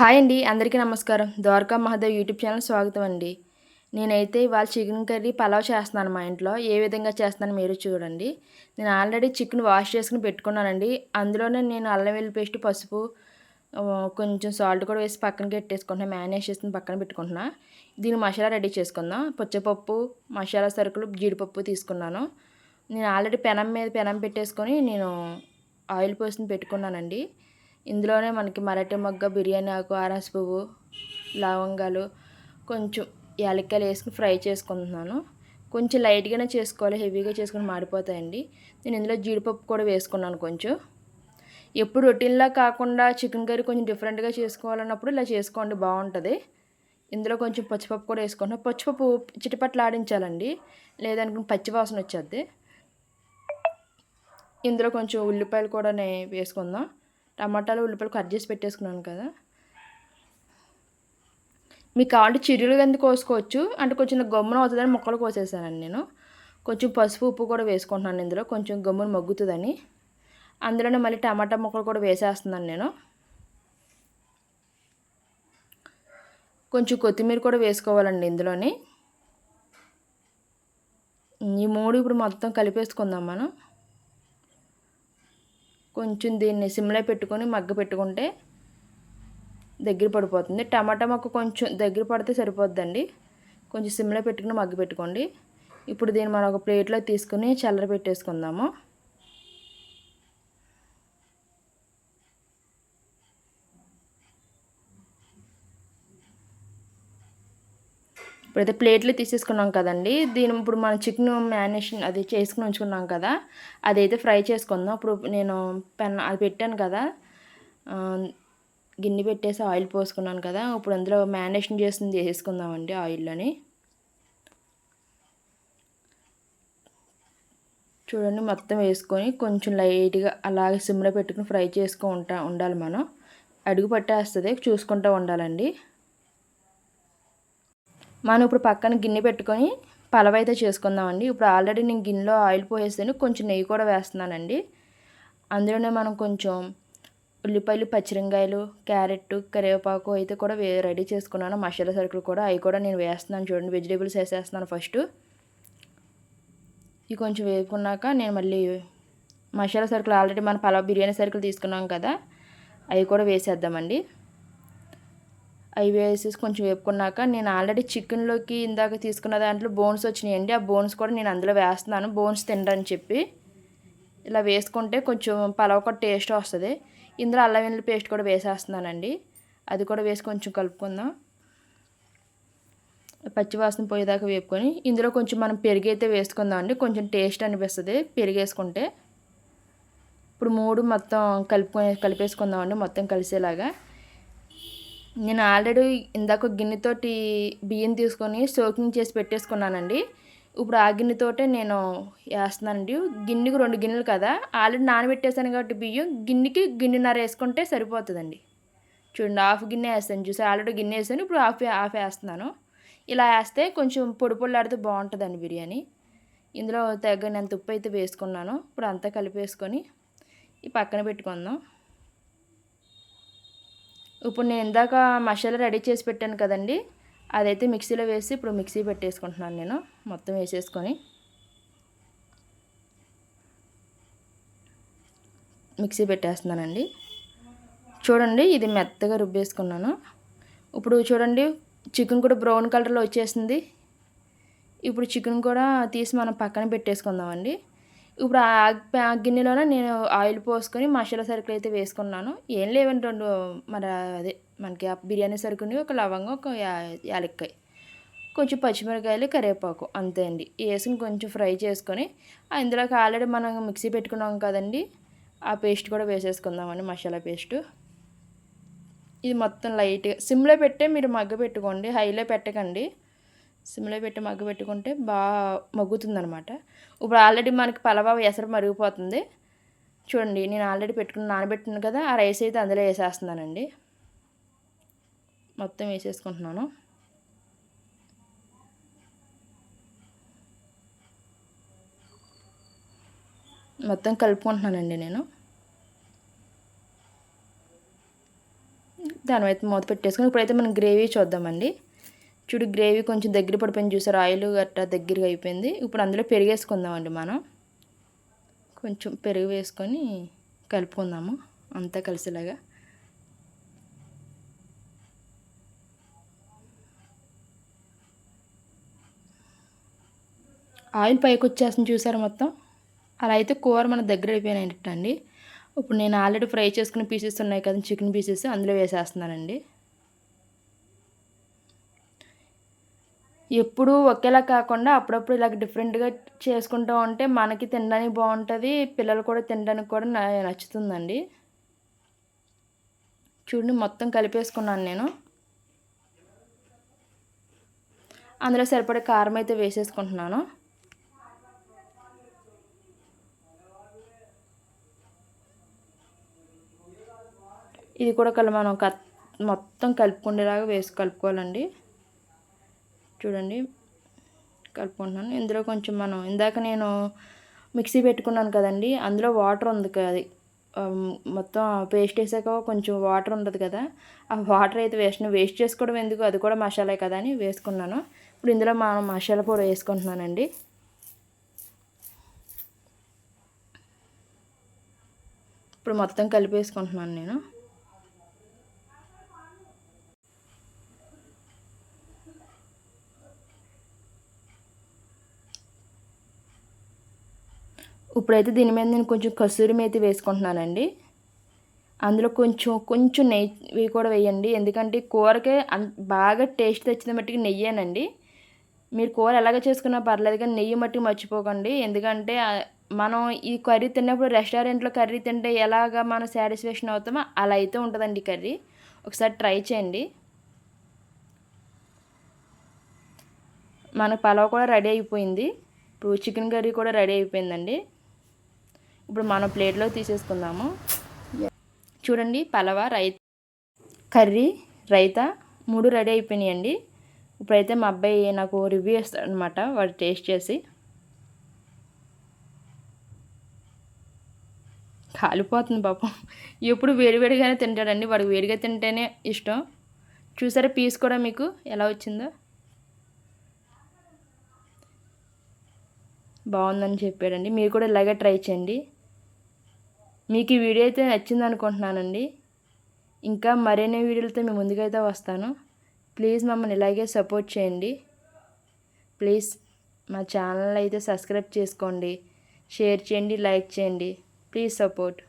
Hi అండి అందరికీ నమస్కారం. ద్వారకా మహాదేవ్ యూట్యూబ్ ఛానల్ స్వాగతం అండి. నేనైతే ఇవాళ చికెన్ కర్రీ పలావ్ చేస్తున్నాను మా ఇంట్లో. ఏ విధంగా చేస్తాను మీరు చూడండి. నేను ఆల్రెడీ చికెన్ వాష్ చేసుకుని పెట్టుకున్నానండి. అందులోనే నేను అల్లం వెల్లి పేస్ట్ పసుపు కొంచెం సాల్ట్ కూడా వేసి పక్కన పెట్టేసుకుంటున్నాను మ్యానేజ్ చేసుకుని పక్కన పెట్టుకుంటున్నా. దీని మసాలా రెడీ చేసుకుందాం. పచ్చపప్పు మసాలా సరుకులు జీడిపప్పు తీసుకున్నాను. నేను ఆల్రెడీ పెనం మీద పెనం పెట్టేసుకొని నేను ఆయిల్ పోసి పెట్టుకున్నానండి. ఇందులోనే మనకి మరాఠీ మొగ్గ బిర్యానీ ఆకు ఆరాస్ పువ్వు లవంగాలు కొంచెం యాలక్కాయలు వేసుకుని ఫ్రై చేసుకుంటున్నాను. కొంచెం లైట్గానే చేసుకోవాలి హెవీగా చేసుకుని మాడిపోతాయండి. నేను ఇందులో జీడిపప్పు కూడా వేసుకున్నాను కొంచెం. ఎప్పుడు రొటీన్లా కాకుండా చికెన్ కర్రీ కొంచెం డిఫరెంట్గా చేసుకోవాలన్నప్పుడు ఇలా చేసుకోండి బాగుంటుంది. ఇందులో కొంచెం పచ్చిపప్పు కూడా వేసుకుంటున్నాను పచ్చిపప్పు చిటిపట్లు ఆడించాలండి లేదనుకుని పచ్చివాసన వచ్చేది ఇందులో కొంచెం ఉల్లిపాయలు కూడా వేసుకుందాం. టమాటాలు ఉల్లిపాయలు కట్ చేసి పెట్టేసుకున్నాను కదా. మీకు కావాలంటే చిరులు కింద కోసుకోవచ్చు? అంటే కొంచెం గమ్మున అవుతుందని ముక్కలు కోసేసానండి నేను. కొంచెం పసుపు ఉప్పు కూడా వేసుకుంటున్నాను ఇందులో. కొంచెం గమ్మున మగ్గుతుందని. అందులోనే మళ్ళీ టమాటా ముక్కలు కూడా వేసేస్తున్నాను నేను. కొంచెం కొత్తిమీర కూడా వేసుకోవాలండి ఇందులోని. ఈ మూడు ఇప్పుడు మొత్తం కలిపేసుకుందాం మనం. కొంచెం దీన్ని సిమ్లో పెట్టుకొని మగ్గ పెట్టుకుంటే దగ్గర పడిపోతుంది. టమాటా మొక్క కొంచెం దగ్గర పడితే సరిపోద్దండి. కొంచెం సిమ్లో పెట్టుకుని మగ్గ పెట్టుకోండి. ఇప్పుడు దీన్ని మనం ఒక ప్లేట్లో తీసుకుని చల్లర పెట్టేసుకుందాము. ఇప్పుడైతే ప్లేట్లు తీసేసుకున్నాం కదండి. దీని ఇప్పుడు మనం చికెన్ మ్యారినేషన్ అది చేసుకుని ఉంచుకున్నాం కదా అదైతే ఫ్రై చేసుకుందాం. ఇప్పుడు నేను పెన్ అది పెట్టాను కదా గిన్నె పెట్టేసి ఆయిల్ పోసుకున్నాను కదా ఇప్పుడు అందులో మ్యారినేషన్ చేసింది వేసుకుందామండి ఆయిల్లోని. చూడండి మొత్తం వేసుకొని కొంచెం లైట్గా అలాగే సిమ్లో పెట్టుకుని ఫ్రై చేసుకుంటా ఉండాలి మనం. అడుగు పట్టేస్తుంది చూసుకుంటూ ఉండాలండి. మనం ఇప్పుడు పక్కన గిన్నె పెట్టుకొని పలవ అయితే చేసుకుందామండి. ఇప్పుడు ఆల్రెడీ నేను గిన్నెలో ఆయిల్ పోసేసాను. కొంచెం నెయ్యి కూడా వేస్తున్నానండి. అందులోనే మనం కొంచెం ఉల్లిపాయలు పచ్చిరంగాయలు క్యారెట్ కరివేపాకు అయితే కూడా రెడీ చేసుకున్నాను. మసాలా సరుకులు కూడా. అవి కూడా నేను వేస్తున్నాను చూడండి. వెజిటేబుల్స్ వేసేస్తున్నాను ఫస్ట్. ఇవి కొంచెం వేసుకున్నాక నేను మళ్ళీ మసాలా సరుకులు ఆల్రెడీ మన పలావ్ బిర్యానీ సరుకులు తీసుకున్నాం కదా అవి కూడా వేసేద్దామండి. అవి వేసేసి కొంచెం వేపుకున్నాక నేను ఆల్రెడీ చికెన్లోకి ఇందాక తీసుకున్న దాంట్లో బోన్స్ వచ్చినాయండి. ఆ బోన్స్ కూడా నేను అందులో వేస్తున్నాను. బోన్స్ తినరని చెప్పి. ఇలా వేసుకుంటే కొంచెం పలావ్ కూడా టేస్ట్ వస్తుంది. ఇందులో అల్లం వెల్లుల్లి పేస్ట్ కూడా వేసేస్తున్నానండి. అది కూడా వేసి కొంచెం కలుపుకుందాం. పచ్చివాసన పోయేదాకా వేపుకొని ఇందులో కొంచెం మనం పెరుగు అయితే వేసుకుందాం అండి. కొంచెం టేస్ట్ అనిపిస్తుంది పెరుగు వేసుకుంటే ఇప్పుడు మూడు మొత్తం కలుపుకొని కలిపేసుకుందామండి మొత్తం కలిసేలాగా. నేను ఆల్రెడీ ఇందాక గిన్నెతోటి బియ్యం తీసుకొని సోకింగ్ చేసి పెట్టేసుకున్నానండి. ఇప్పుడు ఆ గిన్నెతోటే నేను వేస్తున్నానండి. గిన్నెకి రెండు గిన్నెలు కదా ఆల్రెడీ నానబెట్టేసాను కాబట్టి బియ్యం గిన్నెకి గిన్నెన్నర వేసుకుంటే సరిపోతుందండి. చూడండి హాఫ్ గిన్నె వేస్తాను చూసి ఆల్రెడీ గిన్నె వేసాను ఇప్పుడు హాఫ్ హాఫ్ వేస్తున్నాను. ఇలా వేస్తే కొంచెం పొడి పొడిలాడితే బాగుంటుందండి బిర్యానీ. ఇందులో తగ్గనంత ఉప్పు అయితే వేసుకున్నాను. ఇప్పుడు అంతా కలిపేసుకొని ఈ పక్కన పెట్టుకుందాం. ఇప్పుడు నేను ఇందాక మసాలా రెడీ చేసి పెట్టాను కదండి అదైతే మిక్సీలో వేసి ఇప్పుడు మిక్సీ పెట్టేసుకుంటున్నాను నేను మొత్తం వేసేసుకొని. మిక్సీ పెట్టేస్తున్నానండి. చూడండి ఇది మెత్తగా రుబ్బేసుకున్నాను. ఇప్పుడు చూడండి చికెన్ కూడా బ్రౌన్ కలర్లో వచ్చేసింది. ఇప్పుడు చికెన్ కూడా తీసి మనం పక్కన పెట్టేసుకుందామండి. ఇప్పుడు ఆ గిన్నెలోనే నేను ఆయిల్ పోసుకొని మసాలా సరుకులు అయితే వేసుకున్నాను. ఏం లేవండి రెండు మరి అదే మనకి ఆ బిర్యానీ సరుకుని ఒక లవంగం ఒక యాలక్కాయ కొంచెం పచ్చిమిరకాయలు కరివేపాకు అంతే అండి. వేసుకుని కొంచెం ఫ్రై చేసుకొని ఇందులోకి ఆల్రెడీ మనం మిక్సీ పెట్టుకున్నాం కదండి ఆ పేస్ట్ కూడా వేసేసుకుందామండి మసాలా పేస్ట్. ఇది మొత్తం లైట్గా సిమ్లో పెట్టే మీరు మగ్గ పెట్టుకోండి హైలో పెట్టకండి. సిమ్లో పెట్టి మగ్గు పెట్టుకుంటే బాగా మగ్గుతుందనమాట. ఇప్పుడు ఆల్రెడీ మనకి పలవా ఎసరు మరిగిపోతుంది. చూడండి నేను ఆల్రెడీ పెట్టుకుని నానబెట్టిన కదా ఆ రైస్ అయితే అందులో వేసేస్తున్నానండి. మొత్తం వేసేసుకుంటున్నాను. మొత్తం కలుపుకుంటున్నానండి నేను. దాని అయితే మూత పెట్టేసుకుని ఇప్పుడైతే మనం గ్రేవీ చూద్దామండి. చూడు గ్రేవీ కొంచెం దగ్గర పడిపోయింది చూసారు? ఆయిల్ గట్రా దగ్గరగా అయిపోయింది. ఇప్పుడు అందులో పెరిగేసుకుందామండి మనం. కొంచెం పెరుగు వేసుకొని కలుపుకుందాము. అంతా కలిసేలాగా. ఆయిల్ పైకి వచ్చేస్తుంది చూసారు మొత్తం? అలా అయితే కూర మన దగ్గర అయిపోయినట్టండి ఇప్పుడు నేను ఆల్రెడీ ఫ్రై చేసుకున్న పీసెస్ ఉన్నాయి కదా చికెన్ పీసెస్ అందులో వేసేస్తున్నానండి. ఎప్పుడూ ఒకేలా కాకుండా అప్పుడప్పుడు ఇలాగ డిఫరెంట్గా చేసుకుంటూ ఉంటే మనకి తినడానికి బాగుంటుంది పిల్లలు కూడా తినడానికి కూడా నచ్చుతుందండి. చూడండి మొత్తం కలిపేసుకున్నాను నేను. అందులో సరిపడే కారం అయితే వేసేసుకుంటున్నాను. ఇది కూడా కల మనం మొత్తం కలుపుకునేలాగా వేసి కలుపుకోవాలండి. చూడండి కలుపుకుంటున్నాను. ఇందులో కొంచెం మనం ఇందాక నేను మిక్సీ పెట్టుకున్నాను కదండి అందులో వాటర్ ఉంది అది. మొత్తం పేస్ట్ వేసాక కొంచెం వాటర్ ఉండదు కదా ఆ వాటర్ అయితే వేస్ట్ వేస్ట్ చేసుకోవడం ఎందుకు? అది కూడా మసాలా కదా అని వేసుకున్నాను. ఇప్పుడు ఇందులో మనం మసాలా పొడి వేసుకుంటున్నానండి. ఇప్పుడు మొత్తం కలిపేసుకుంటున్నాను నేను. ఇప్పుడైతే దీని మీద నేను కొంచెం కసూరి మేతి వేసుకుంటున్నానండి. అందులో కొంచెం కొంచెం నెయ్యి కూడా వేయండి. ఎందుకంటే కూరకే బాగా టేస్ట్ తెచ్చిన మట్టికి నెయ్యేనండి. మీరు కూర ఎలాగ చేసుకున్నా పర్లేదు కానీ నెయ్యి మట్టుకు మర్చిపోకండి. ఎందుకంటే మనం ఈ కర్రీ తిన్నప్పుడు రెస్టారెంట్లో కర్రీ తింటే ఎలాగ మనం సాటిస్ఫాక్షన్ అవుతామో అలా అయితే ఉంటుందండి కర్రీ. ఒకసారి ట్రై చేయండి. మన పలావ్ కూడా రెడీ అయిపోయింది. ఇప్పుడు చికెన్ కర్రీ కూడా రెడీ అయిపోయిందండి. ఇప్పుడు మనం ప్లేట్లో తీసేసుకుందాము. చూడండి పలవ రై కర్రీ రైతా మూడు రెడీ అయిపోయినాయండి. ఇప్పుడైతే మా అబ్బాయి నాకు రివ్యూ ఇస్తాడనమాట వాడు టేస్ట్ చేసి. కాలిపోతుంది పాపం. ఎప్పుడు వేడివేడిగానే తింటాడండి వాడికి వేడిగా తింటేనే ఇష్టం. చూసారా పీస్ కూడా మీకు ఎలా వచ్చిందో? బాగుందని చెప్పాడండి. మీరు కూడా ఇలాగే ట్రై చేయండి. మీకు ఈ వీడియో అయితే నచ్చింది అనుకుంటున్నానండి. ఇంకా మరిన్ని వీడియోలతో మేము ముందుకైతే వస్తాను. ప్లీజ్ మమ్మల్ని ఇలాగే సపోర్ట్ చేయండి. ప్లీజ్ మా ఛానల్ అయితే సబ్స్క్రైబ్ చేసుకోండి. షేర్ చేయండి లైక్ చేయండి. Please support.